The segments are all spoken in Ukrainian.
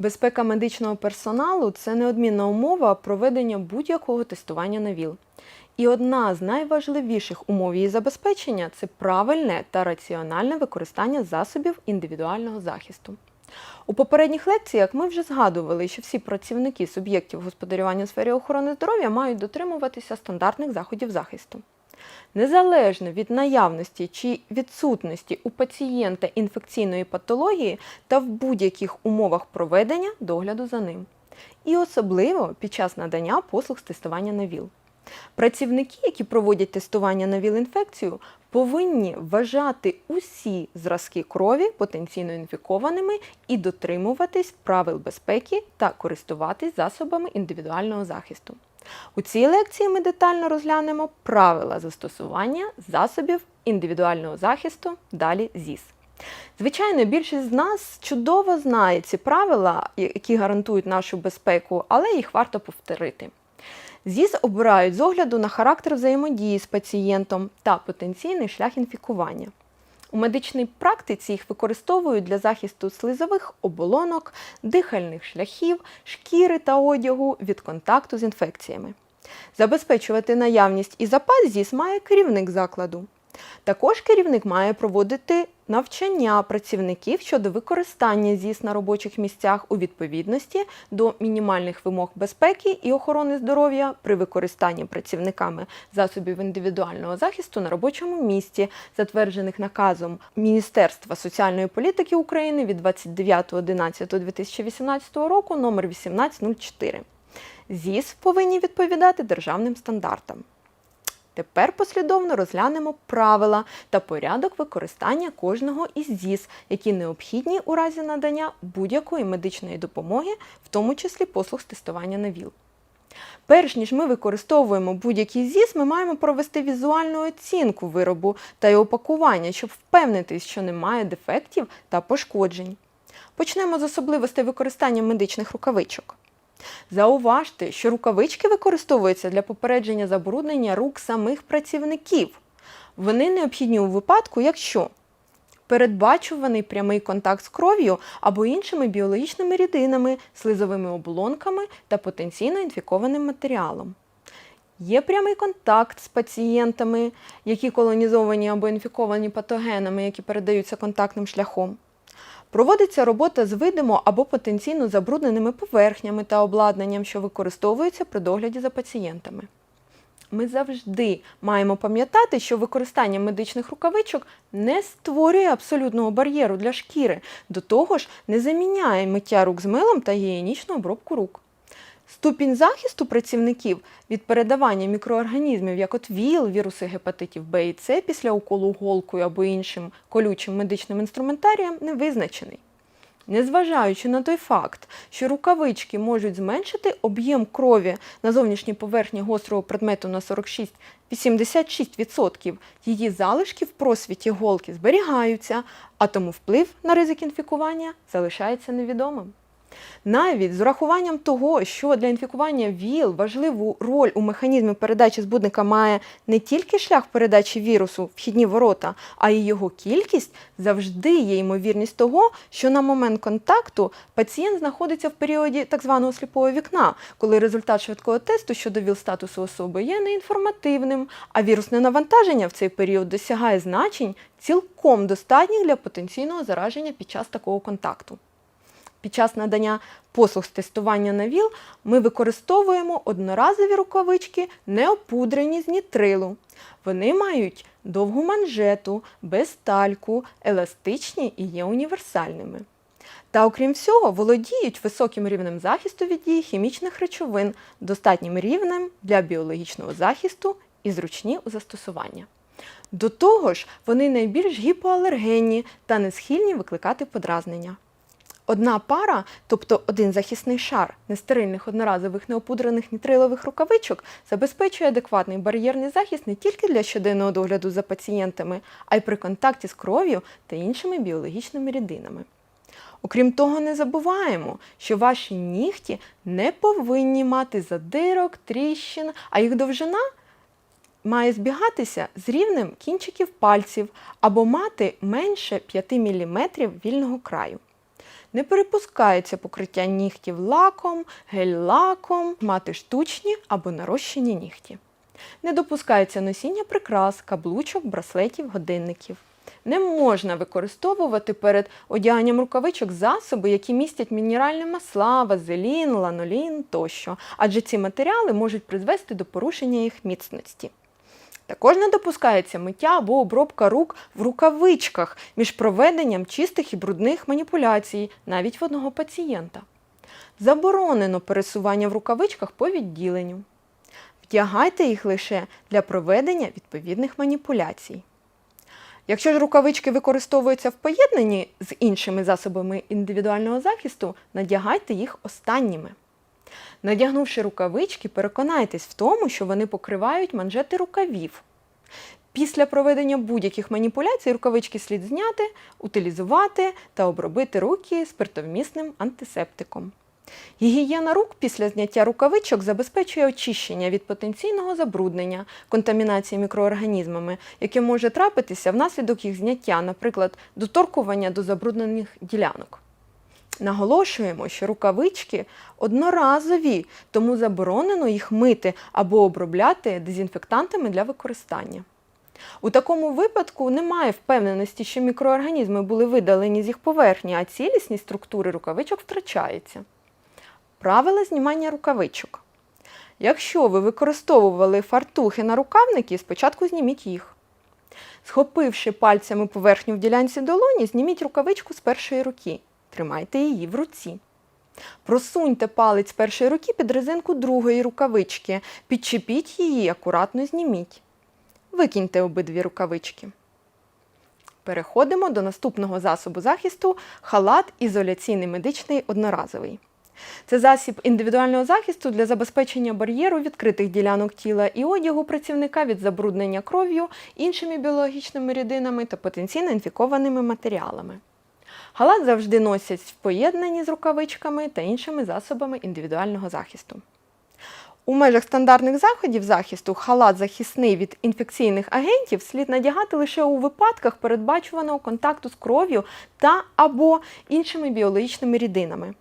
Безпека медичного персоналу це неодмінна умова проведення будь-якого тестування на ВІЛ. І одна з найважливіших умов її забезпечення це правильне та раціональне використання засобів індивідуального захисту. У попередніх лекціях ми вже згадували, що всі працівники суб'єктів господарювання у сфері охорони здоров'я мають дотримуватися стандартних заходів захисту. Незалежно від наявності чи відсутності у пацієнта інфекційної патології та в будь-яких умовах проведення догляду за ним. І особливо під час надання послуг з тестування на ВІЛ. Працівники, які проводять тестування на ВІЛ-інфекцію, повинні вважати усі зразки крові потенційно інфікованими і дотримуватись правил безпеки та користуватись засобами індивідуального захисту. У цій лекції ми детально розглянемо правила застосування засобів індивідуального захисту, далі ЗІС. Звичайно, більшість з нас чудово знає ці правила, які гарантують нашу безпеку, але їх варто повторити. ЗІС обирають з огляду на характер взаємодії з пацієнтом та потенційний шлях інфікування. У медичній практиці їх використовують для захисту слизових оболонок, дихальних шляхів, шкіри та одягу від контакту з інфекціями. Забезпечувати наявність і запас ЗІС має керівник закладу. Також керівник має проводити навчання працівників щодо використання ЗІС на робочих місцях у відповідності до мінімальних вимог безпеки і охорони здоров'я при використанні працівниками засобів індивідуального захисту на робочому місці, затверджених наказом Міністерства соціальної політики України від 29.11.2018 року номер 1804. ЗІС повинні відповідати державним стандартам. Тепер послідовно розглянемо правила та порядок використання кожного із ЗІС, які необхідні у разі надання будь-якої медичної допомоги, в тому числі послуг з тестування на ВІЛ. Перш ніж ми використовуємо будь-який ЗІС, ми маємо провести візуальну оцінку виробу та його пакування, щоб впевнитись, що немає дефектів та пошкоджень. Почнемо з особливостей використання медичних рукавичок. Зауважте, що рукавички використовуються для попередження забруднення рук самих працівників. Вони необхідні у випадку, якщо передбачуваний прямий контакт з кров'ю або іншими біологічними рідинами, слизовими оболонками та потенційно інфікованим матеріалом. Є прямий контакт з пацієнтами, які колонізовані або інфіковані патогенами, які передаються контактним шляхом. Проводиться робота з видимо або потенційно забрудненими поверхнями та обладнанням, що використовуються при догляді за пацієнтами. Ми завжди маємо пам'ятати, що використання медичних рукавичок не створює абсолютного бар'єру для шкіри, до того ж не заміняє миття рук з милом та гігієнічну обробку рук. Ступінь захисту працівників від передавання мікроорганізмів, як от ВІЛ, віруси гепатитів Б і С після уколу голкою або іншим колючим медичним інструментарієм, не визначений. Незважаючи на той факт, що рукавички можуть зменшити об'єм крові на зовнішній поверхні гострого предмету на 46-86%, її залишки в просвіті голки зберігаються, а тому вплив на ризик інфікування залишається невідомим. Навіть з урахуванням того, що для інфікування ВІЛ важливу роль у механізмі передачі збудника має не тільки шлях передачі вірусу, вхідні ворота, а й його кількість, завжди є ймовірність того, що на момент контакту пацієнт знаходиться в періоді так званого сліпого вікна, коли результат швидкого тесту щодо ВІЛ-статусу особи є неінформативним, а вірусне навантаження в цей період досягає значень цілком достатніх для потенційного зараження під час такого контакту. Під час надання послуг з тестування на ВІЛ ми використовуємо одноразові рукавички, не опудрені з нітрилу. Вони мають довгу манжету, без тальку, еластичні і є універсальними. Та, окрім всього, володіють високим рівнем захисту від дії хімічних речовин, достатнім рівнем для біологічного захисту і зручні у застосування. До того ж, вони найбільш гіпоалергенні та не схильні викликати подразнення. Одна пара, тобто один захисний шар нестерильних одноразових неопудрених нітрилових рукавичок, забезпечує адекватний бар'єрний захист не тільки для щоденного догляду за пацієнтами, а й при контакті з кров'ю та іншими біологічними рідинами. Окрім того, не забуваємо, що ваші нігті не повинні мати задирок, тріщин, а їх довжина має збігатися з рівнем кінчиків пальців або мати менше 5 мм вільного краю. Не перепускається покриття нігтів лаком, гель-лаком, мати штучні або нарощені нігті. Не допускається носіння прикрас, каблучок, браслетів, годинників. Не можна використовувати перед одяганням рукавичок засоби, які містять мінеральні масла, вазелін, ланолін тощо, адже ці матеріали можуть призвести до порушення їх міцності. Також не допускається миття або обробка рук в рукавичках між проведенням чистих і брудних маніпуляцій навіть в одного пацієнта. Заборонено пересування в рукавичках по відділенню. Вдягайте їх лише для проведення відповідних маніпуляцій. Якщо ж рукавички використовуються в поєднанні з іншими засобами індивідуального захисту, надягайте їх останніми. Надягнувши рукавички, переконайтесь в тому, що вони покривають манжети рукавів. Після проведення будь-яких маніпуляцій рукавички слід зняти, утилізувати та обробити руки спиртовмісним антисептиком. Гігієна рук після зняття рукавичок забезпечує очищення від потенційного забруднення, контамінації мікроорганізмами, яке може трапитися внаслідок їх зняття, наприклад, доторкування до забруднених ділянок. Наголошуємо, що рукавички одноразові, тому заборонено їх мити або обробляти дезінфектантами для використання. У такому випадку немає впевненості, що мікроорганізми були видалені з їх поверхні, а цілісність структури рукавичок втрачається. Правила знімання рукавичок. Якщо ви використовували фартухи на рукавники, спочатку зніміть їх. Схопивши пальцями поверхню в ділянці долоні, зніміть рукавичку з першої руки. Тримайте її в руці. Просуньте палець першої руки під резинку другої рукавички. Підчепіть її, акуратно зніміть. Викиньте обидві рукавички. Переходимо до наступного засобу захисту халат ізоляційний медичний одноразовий. Це засіб індивідуального захисту для забезпечення бар'єру відкритих ділянок тіла і одягу працівника від забруднення кров'ю, іншими біологічними рідинами та потенційно інфікованими матеріалами. Халат завжди носять в поєднанні з рукавичками та іншими засобами індивідуального захисту. У межах стандартних заходів захисту халат захисний від інфекційних агентів слід надягати лише у випадках передбачуваного контакту з кров'ю та або іншими біологічними рідинами.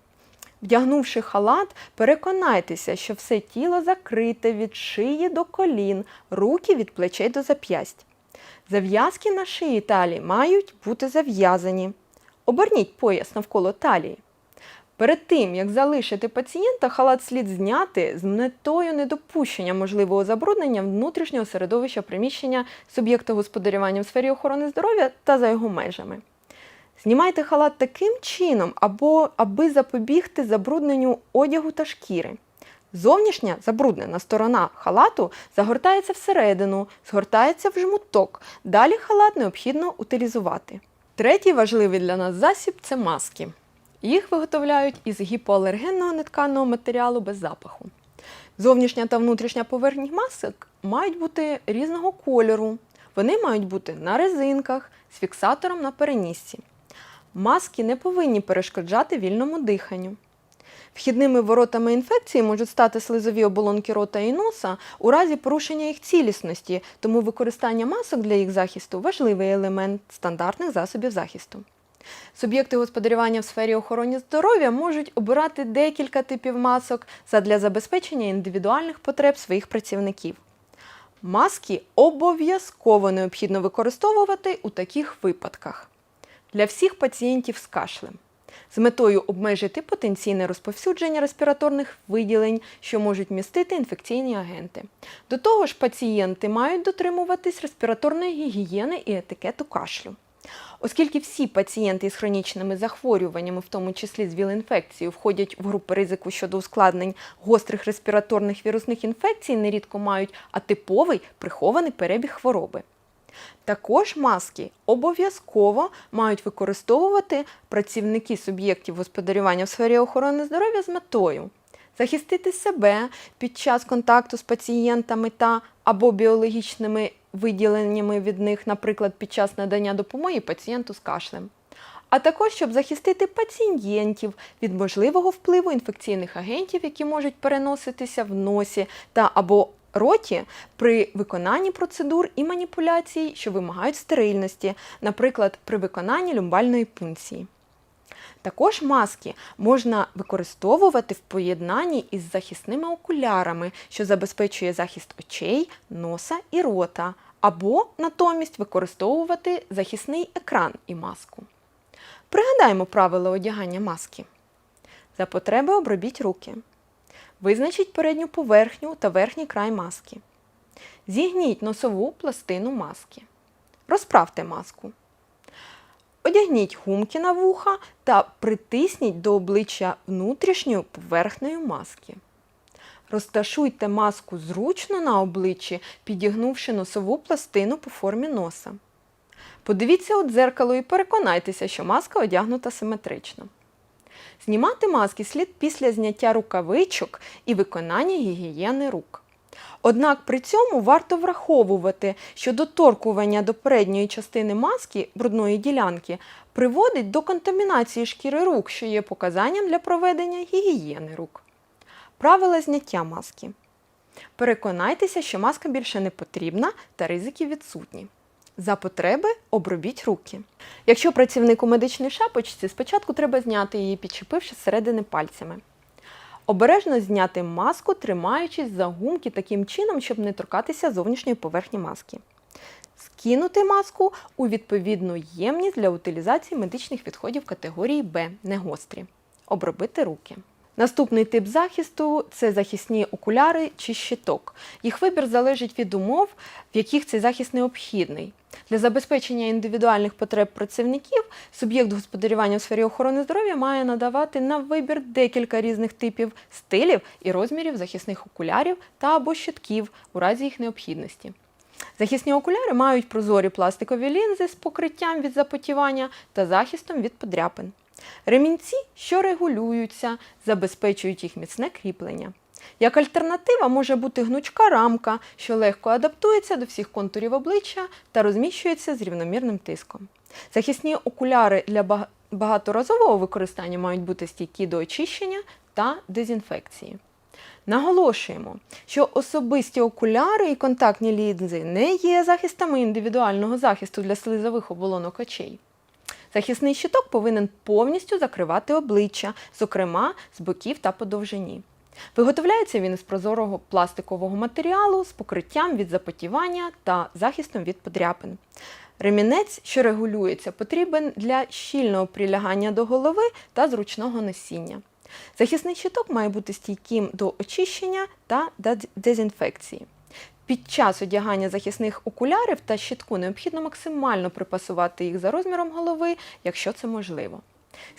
Вдягнувши халат, переконайтеся, що все тіло закрите від шиї до колін, руки від плечей до зап'ясть. Зав'язки на шиї талії мають бути зав'язані. Оберніть пояс навколо талії. Перед тим, як залишити пацієнта, халат слід зняти з метою недопущення можливого забруднення внутрішнього середовища приміщення суб'єкта господарювання в сфері охорони здоров'я та за його межами. Знімайте халат таким чином, або аби запобігти забрудненню одягу та шкіри. Зовнішня забруднена сторона халату загортається всередину, згортається в жмуток. Далі халат необхідно утилізувати. Третій важливий для нас засіб це маски. Їх виготовляють із гіпоалергенного нетканого матеріалу без запаху. Зовнішня та внутрішня поверхні масок мають бути різного кольору. Вони мають бути на резинках з фіксатором на перенісці. Маски не повинні перешкоджати вільному диханню. Вхідними воротами інфекції можуть стати слизові оболонки рота і носа у разі порушення їх цілісності, тому використання масок для їх захисту важливий елемент стандартних засобів захисту. Суб'єкти господарювання в сфері охорони здоров'я можуть обирати декілька типів масок задля забезпечення індивідуальних потреб своїх працівників. Маски обов'язково необхідно використовувати у таких випадках для всіх пацієнтів з кашлем з метою обмежити потенційне розповсюдження респіраторних виділень, що можуть містити інфекційні агенти. До того ж, пацієнти мають дотримуватись респіраторної гігієни і етикету кашлю. Оскільки всі пацієнти із хронічними захворюваннями, в тому числі з ВІЛ-інфекцією, входять в групи ризику щодо ускладнень гострих респіраторних вірусних інфекцій, нерідко мають атиповий прихований перебіг хвороби. Також маски обов'язково мають використовувати працівники суб'єктів господарювання в сфері охорони здоров'я з метою захистити себе під час контакту з пацієнтами та або біологічними виділеннями від них, наприклад, під час надання допомоги пацієнту з кашлем. А також щоб захистити пацієнтів від можливого впливу інфекційних агентів, які можуть переноситися в носі та або роті при виконанні процедур і маніпуляцій, що вимагають стерильності, наприклад, при виконанні люмбальної пункції. Також маски можна використовувати в поєднанні із захисними окулярами, що забезпечує захист очей, носа і рота, або натомість використовувати захисний екран і маску. Пригадаємо правила одягання маски. За потреби обробіть руки. Визначіть передню поверхню та верхній край маски. Зігніть носову пластину маски. Розправте маску. Одягніть гумки на вуха та притисніть до обличчя внутрішньою поверхнею маски. Розташуйте маску зручно на обличчі, підігнувши носову пластину по формі носа. Подивіться у дзеркало і переконайтеся, що маска одягнута симетрично. Знімати маски слід після зняття рукавичок і виконання гігієни рук. Однак при цьому варто враховувати, що доторкування до передньої частини маски брудної ділянки приводить до контамінації шкіри рук, що є показанням для проведення гігієни рук. Правила зняття маски. Переконайтеся, що маска більше не потрібна та ризики відсутні. За потреби обробіть руки. Якщо працівник у медичній шапочці, спочатку треба зняти її, підчепивши зсередини пальцями. Обережно зняти маску, тримаючись за гумки таким чином, щоб не торкатися зовнішньої поверхні маски. Скинути маску у відповідну ємність для утилізації медичних відходів категорії Б, негострі. Обробити руки. Наступний тип захисту це захисні окуляри чи щиток. Їх вибір залежить від умов, в яких цей захист необхідний. Для забезпечення індивідуальних потреб працівників суб'єкт господарювання в сфері охорони здоров'я має надавати на вибір декілька різних типів стилів і розмірів захисних окулярів та або щитків у разі їх необхідності. Захисні окуляри мають прозорі пластикові лінзи з покриттям від запотівання та захистом від подряпин. Ремінці, що регулюються, забезпечують їх міцне кріплення. Як альтернатива може бути гнучка рамка, що легко адаптується до всіх контурів обличчя та розміщується з рівномірним тиском. Захисні окуляри для багаторазового використання мають бути стійкі до очищення та дезінфекції. Наголошуємо, що особисті окуляри і контактні лінзи не є захистами індивідуального захисту для слизових оболонок очей. Захисний щиток повинен повністю закривати обличчя, зокрема з боків та по довжині. Виготовляється він із прозорого пластикового матеріалу з покриттям від запотівання та захистом від подряпин. Ремінець, що регулюється, потрібен для щільного прилягання до голови та зручного носіння. Захисний щиток має бути стійким до очищення та дезінфекції. Під час одягання захисних окулярів та щитку необхідно максимально припасувати їх за розміром голови, якщо це можливо.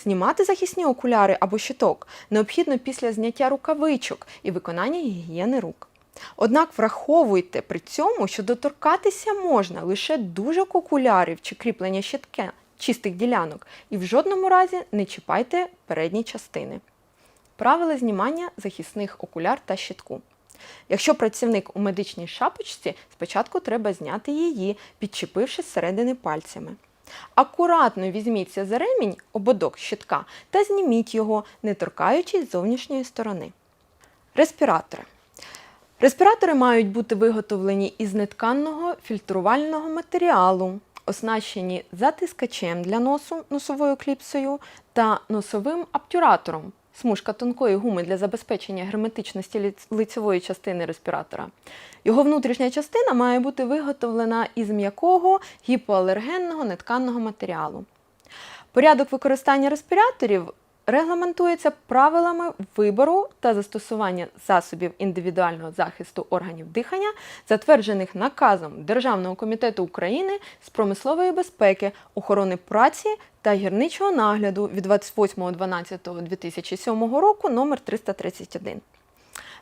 Знімати захисні окуляри або щиток необхідно після зняття рукавичок і виконання гігієни рук. Однак враховуйте при цьому, що доторкатися можна лише дужок окулярів чи кріплення щитка чистих ділянок, і в жодному разі не чіпайте передні частини. Правила знімання захисних окуляр та щитку. Якщо працівник у медичній шапочці, спочатку треба зняти її, підчепивши зсередини пальцями. Акуратно візьміться за ремінь ободок щитка та зніміть його, не торкаючись зовнішньої сторони. Респіратори. Респіратори мають бути виготовлені із нетканного фільтрувального матеріалу, оснащені затискачем для носу носовою кліпсою та носовим обтюратором, смужка тонкої гуми для забезпечення герметичності лицевої частини респіратора. Його внутрішня частина має бути виготовлена із м'якого гіпоалергенного нетканного матеріалу. Порядок використання респіраторів регламентується правилами вибору та застосування засобів індивідуального захисту органів дихання, затверджених наказом Державного комітету України з промислової безпеки, охорони праці та гірничого нагляду від 28.12.2007 року номер 331.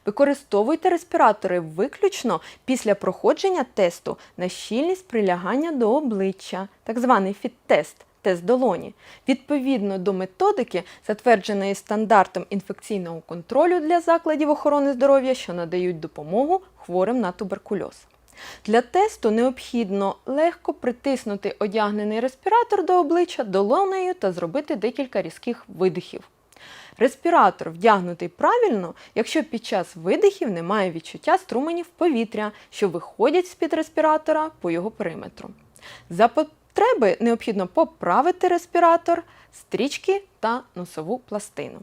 Використовуйте респіратори виключно після проходження тесту на щільність прилягання до обличчя, так званий фіт-тест, тест долоні, відповідно до методики, затвердженої стандартом інфекційного контролю для закладів охорони здоров'я, що надають допомогу хворим на туберкульоз. Для тесту необхідно легко притиснути одягнений респіратор до обличчя долонею та зробити декілька різких видихів. Респіратор вдягнутий правильно, якщо під час видихів немає відчуття струменів повітря, що виходять з-під респіратора по його периметру. За потреби необхідно поправити респіратор, стрічки та носову пластину.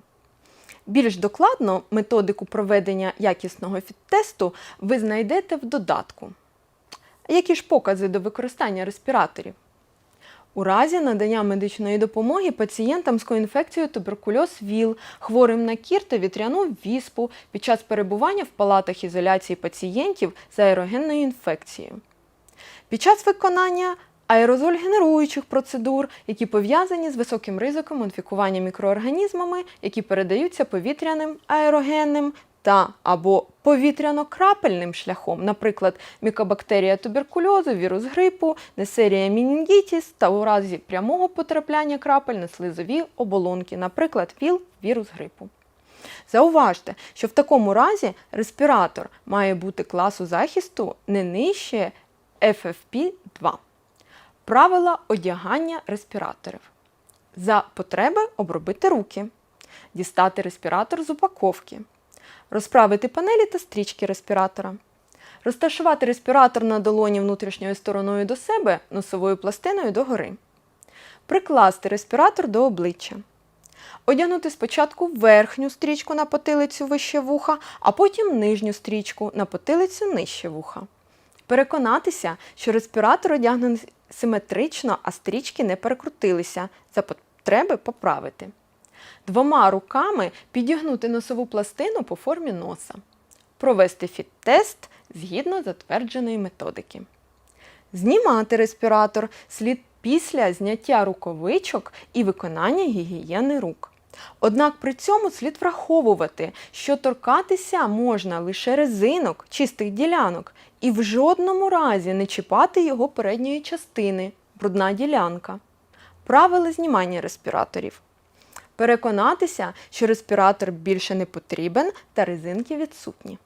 Більш докладно методику проведення якісного фіттесту ви знайдете в додатку. Які ж покази до використання респіраторів? У разі надання медичної допомоги пацієнтам з коінфекцією туберкульоз ВІЛ, хворим на кір та вітряну віспу під час перебування в палатах ізоляції пацієнтів з аерогенною інфекцією. Під час виконання аерозоль-генеруючих процедур, які пов'язані з високим ризиком інфікування мікроорганізмами, які передаються повітряним аерогенним та або повітряно-крапельним шляхом, наприклад, мікобактерія туберкульозу, вірус грипу, несерія мінінгітіс та у разі прямого потрапляння крапель на слизові оболонки, наприклад, ВІЛ, вірус грипу. Зауважте, що в такому разі респіратор має бути класу захисту не нижче FFP2. Правила одягання респіраторів. За потреби обробити руки, дістати респіратор з упаковки, розправити панелі та стрічки респіратора, розташувати респіратор на долоні внутрішньою стороною до себе, носовою пластиною догори, прикласти респіратор до обличчя. Одягнути спочатку верхню стрічку на потилицю вище вуха, а потім нижню стрічку на потилицю нижче вуха. Переконатися, що респіратор одягнений симетрично, а стрічки не перекрутилися, за потреби поправити. Двома руками підігнути носову пластину по формі носа. Провести фіт-тест згідно затвердженої методики. Знімати респіратор слід після зняття рукавичок і виконання гігієни рук. Однак при цьому слід враховувати, що торкатися можна лише резинок, чистих ділянок, і в жодному разі не чіпати його передньої частини, брудна ділянка. Правила знімання респіраторів. Переконатися, що респіратор більше не потрібен та резинки відсутні.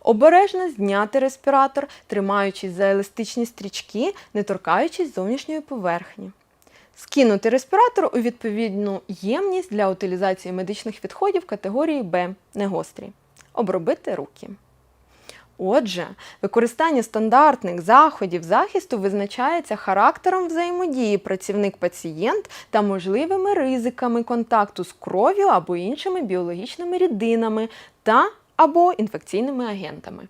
Обережно зняти респіратор, тримаючись за еластичні стрічки, не торкаючись зовнішньої поверхні. Скинути респіратор у відповідну ємність для утилізації медичних відходів категорії Б негострі. Обробити руки. Отже, використання стандартних заходів захисту визначається характером взаємодії працівник-пацієнт та можливими ризиками контакту з кров'ю або іншими біологічними рідинами та або інфекційними агентами.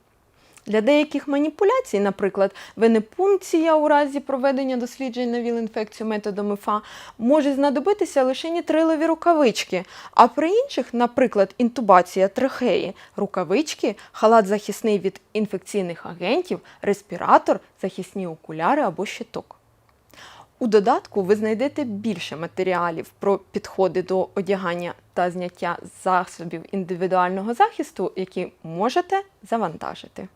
Для деяких маніпуляцій, наприклад, венепункція у разі проведення досліджень на ВІЛ-інфекцію методом ІФА, може знадобитися лише нітрилові рукавички, а при інших, наприклад, інтубація трахеї, рукавички, халат захисний від інфекційних агентів, респіратор, захисні окуляри або щиток. У додатку ви знайдете більше матеріалів про підходи до одягання та зняття засобів індивідуального захисту, які можете завантажити.